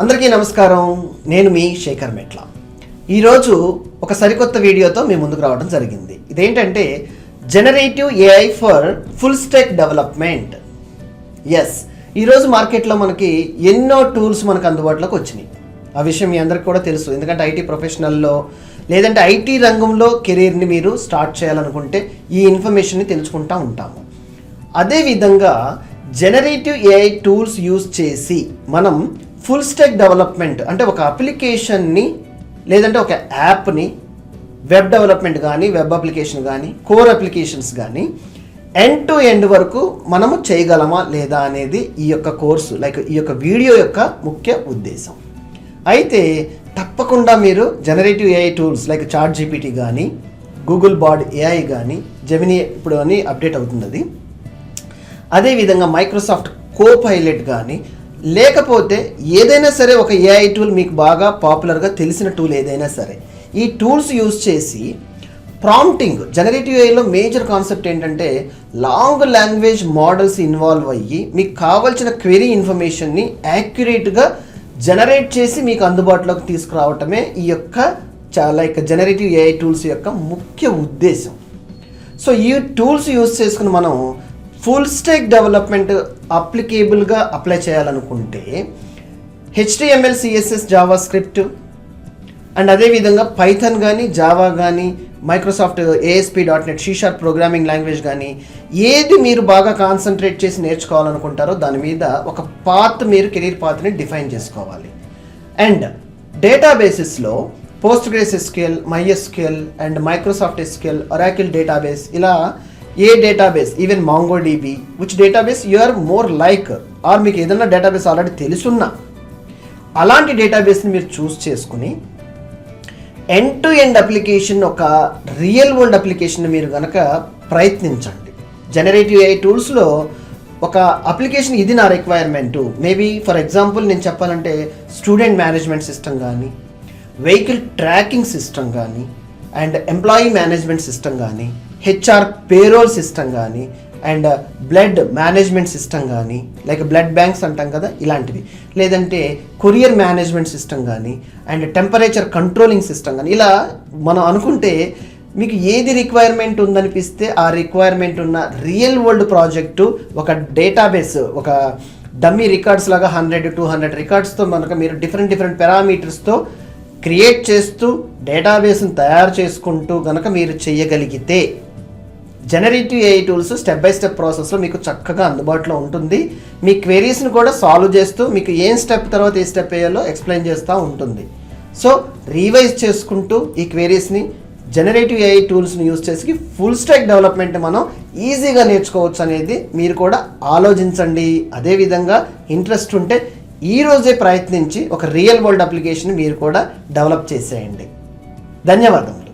అందరికీ నమస్కారం. నేను మీ శేఖర్ మెట్ల. ఈరోజు ఒక సరికొత్త వీడియోతో మీ ముందుకు రావడం జరిగింది. ఇదేంటంటే generative AI for full stack development is ఈరోజు మార్కెట్లో మనకి ఎన్నో టూల్స్ మనకు అందుబాటులోకి వచ్చినాయి. ఆ విషయం మీ అందరికీ కూడా తెలుసు. ఎందుకంటే ఐటీ ప్రొఫెషనల్లో లేదంటే ఐటీ రంగంలో కెరీర్ని మీరు స్టార్ట్ చేయాలనుకుంటే ఈ ఇన్ఫర్మేషన్ని తెలుసుకుంటూ ఉంటాము. అదేవిధంగా జనరేటివ్ ఏఐ టూల్స్ యూస్ చేసి మనం ఫుల్ స్టాక్ డెవలప్మెంట్ అంటే ఒక అప్లికేషన్ని లేదంటే ఒక యాప్ని వెబ్ డెవలప్మెంట్ కానీ వెబ్ అప్లికేషన్ కానీ కోర్ అప్లికేషన్స్ కానీ ఎండ్ టు ఎండ్ వరకు మనము చేయగలమా లేదా అనేది ఈ యొక్క కోర్సు లైక్ ఈ యొక్క వీడియో యొక్క ముఖ్య ఉద్దేశం. అయితే తప్పకుండా మీరు generative AI tools like ChatGPT కానీ గూగుల్ బాడ్ ఏఐ కానీ జెమినీ ఇప్పుడు అని అప్డేట్ అవుతుంది అది అదేవిధంగా మైక్రోసాఫ్ట్ కో పైలట్ కానీ లేకపోతే ఏదైనా సరే ఒక ఏఐ టూల్ మీకు బాగా పాపులర్గా తెలిసిన టూల్ ఏదైనా సరే ఈ టూల్స్ యూజ్ చేసి ప్రాంప్టింగ్ జనరేటివ్ ఏఐలో మేజర్ కాన్సెప్ట్ ఏంటంటే లాంగ్ లాంగ్వేజ్ మోడల్స్ ఇన్వాల్వ్ అయ్యి మీకు కావాల్సిన క్వెరీ ఇన్ఫర్మేషన్ని యాక్యురేట్గా జనరేట్ చేసి మీకు అందుబాటులోకి తీసుకురావటమే ఈ యొక్క లైక్ జనరేటివ్ ఏఐ టూల్స్ యొక్క ముఖ్య ఉద్దేశం. సో ఈ టూల్స్ యూజ్ చేసుకుని మనం ఫుల్ స్టాక్ డెవలప్మెంట్ అప్లికేబుల్గా అప్లై చేయాలనుకుంటే HTML CSS JavaScript and అదేవిధంగా పైథన్ కానీ జావా కానీ Microsoft ASP dot net C sharp programming language కానీ ఏది మీరు బాగా కాన్సన్ట్రేట్ చేసి నేర్చుకోవాలనుకుంటారో దాని మీద ఒక పాత్ మీరు కెరీర్ పాత్ని డిఫైన్ చేసుకోవాలి. And డేటాబేసెస్లో PostgreSQL MySQL and Microsoft SQL Oracle database ఇలా ఏ database even MongoDB which database you are more like or మీకు ఏదైనా డేటాబేస్ ఆల్రెడీ తెలుసున్నా? అలాంటి డేటాబేస్ని మీరు చూస్ చేసుకుని ఎండ్ టు ఎండ్ అప్లికేషన్ ఒక రియల్ వరల్డ్ అప్లికేషన్ మీరు కనుక ప్రయత్నించండి. జనరేటివ్ ఏఐ టూల్స్లో ఒక అప్లికేషన్ ఇది నా రిక్వైర్మెంటు మేబీ ఫర్ ఎగ్జాంపుల్ నేను చెప్పాలంటే స్టూడెంట్ మేనేజ్మెంట్ సిస్టమ్ కానీ వెహికల్ ట్రాకింగ్ సిస్టమ్ కానీ అండ్ ఎంప్లాయీ మేనేజ్మెంట్ సిస్టమ్ కానీ హెచ్ఆర్ పేరోల్ సిస్టమ్ కానీ అండ్ బ్లడ్ మేనేజ్మెంట్ సిస్టమ్ కానీ లైక్ బ్లడ్ బ్యాంక్స్ అంటాం కదా ఇలాంటివి. లేదంటే కొరియర్ మేనేజ్మెంట్ సిస్టమ్ కానీ అండ్ టెంపరేచర్ కంట్రోలింగ్ సిస్టమ్ కానీ ఇలా మనం అనుకుంటే మీకు ఏది రిక్వైర్మెంట్ ఉందనిపిస్తే ఆ రిక్వైర్మెంట్ ఉన్న రియల్ వరల్డ్ ప్రాజెక్టు ఒక డేటాబేస్ ఒక డమ్మీ రికార్డ్స్ లాగా హండ్రెడ్ టూ హండ్రెడ్ రికార్డ్స్తో మనకు మీరు డిఫరెంట్ డిఫరెంట్ పారామీటర్స్తో క్రియేట్ చేస్తూ డేటాబేస్ని తయారు చేసుకుంటూ కనుక మీరు చేయగలిగితే generative AI tools step by step ప్రాసెస్లో మీకు చక్కగా అందుబాటులో ఉంటుంది. మీ క్వెరీస్ని కూడా సాల్వ్ చేస్తూ మీకు ఏం స్టెప్ తర్వాత ఏ స్టెప్ వేయాలో ఎక్స్ప్లెయిన్ చేస్తూ ఉంటుంది. సో రీవైజ్ చేసుకుంటూ ఈ క్వెరీస్ని జనరేటివ్ ఏఐ టూల్స్ని యూజ్ చేసి ఫుల్ స్టాక్ డెవలప్మెంట్ మనం ఈజీగా నేర్చుకోవచ్చు అనేది మీరు కూడా ఆలోచించండి. అదేవిధంగా ఇంట్రెస్ట్ ఉంటే ఈ రోజే ప్రయత్నించి ఒక రియల్ వరల్డ్ అప్లికేషన్ మీరు కూడా డెవలప్ చేసేయండి. ధన్యవాదములు.